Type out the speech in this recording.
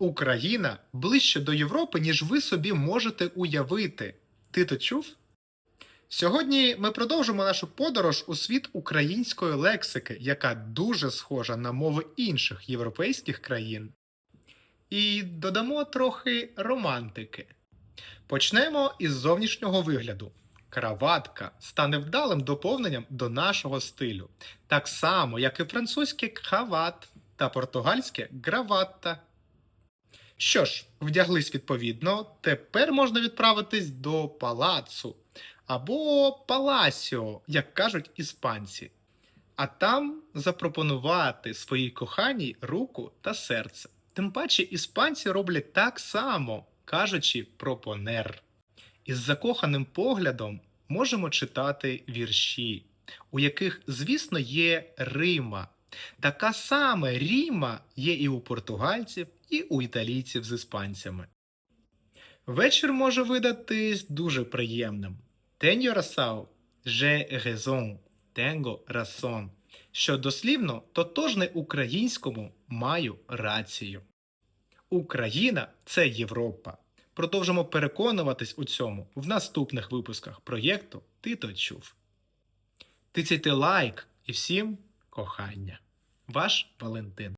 Україна ближче до Європи, ніж ви собі можете уявити. Ти то чув? Сьогодні ми продовжимо нашу подорож у світ української лексики, яка дуже схожа на мови інших європейських країн. І додамо трохи романтики. Почнемо із зовнішнього вигляду. Краватка стане вдалим доповненням до нашого стилю, так само, як і французьке крават та португальське граватта. Що ж, вдяглись відповідно, тепер можна відправитись до палацу або паласіо, як кажуть іспанці, а там запропонувати своїй коханій руку та серце. Тим паче іспанці роблять так само, кажучи про понер. Із закоханим поглядом можемо читати вірші, у яких, звісно, є Рима. Така саме Ріма є і у португальців, і у італійців з іспанцями. Вечір може видатись дуже приємним. Tengo razón, j'ai raison, tengo razón, що дослівно тотожне українському маю рацію. Україна це Європа. Продовжимо переконуватись у цьому в наступних випусках проєкту Ти то чув. Тицяйте лайк і всім кохання. Ваш Валентин.